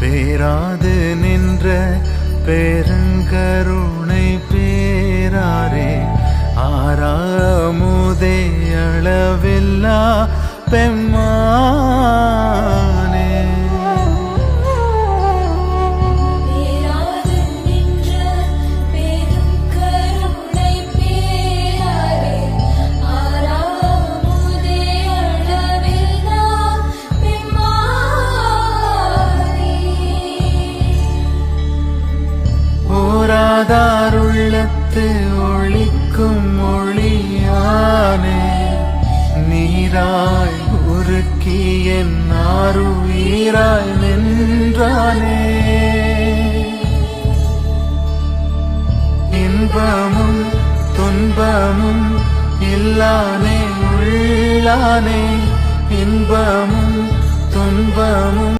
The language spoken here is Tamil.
பேராது நின்ற பெருங்கருணை பேராரே. ஆறாமுதே அளவில்லா பெம்மா ஓராதாருள்ளத்து ஒளிக்கும் ஒளியானே நீராய் உருக்கி என் ஆருயிராய் நின்றானே. இன்பமும் துன்பமும் இல்லானே உள்ளானே. இன்பமும்